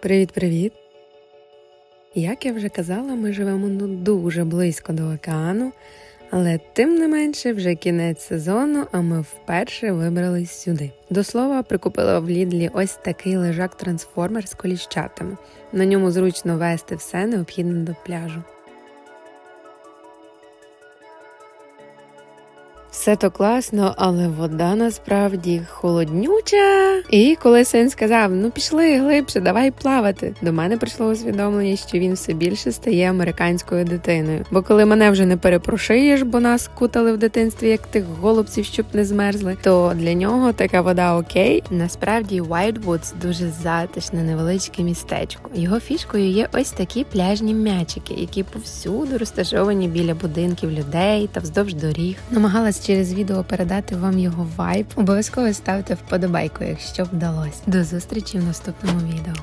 Привіт-привіт! Як я вже казала, ми живемо ну дуже близько до океану, але тим не менше вже кінець сезону, а ми вперше вибрались сюди. До слова, прикупила в Лідлі ось такий лежак трансформер з коліщатами. На ньому зручно вести все необхідне до пляжу. Все то класно, але вода насправді холоднюча. І коли син сказав: Ну пішли глибше, давай плавати. До мене прийшло усвідомлення, що він все більше стає американською дитиною. Бо коли мене вже не перепрошиєш, бо нас кутали в дитинстві як тих голубців, щоб не змерзли, то для нього така вода окей. Насправді White Woods дуже затишне невеличке містечко. Його фішкою є ось такі пляжні м'ячики, які повсюду розташовані біля будинків людей та вздовж доріг. Намагалась через відео передати вам його вайб. Обов'язково ставте вподобайку, якщо вдалося. До зустрічі в наступному відео.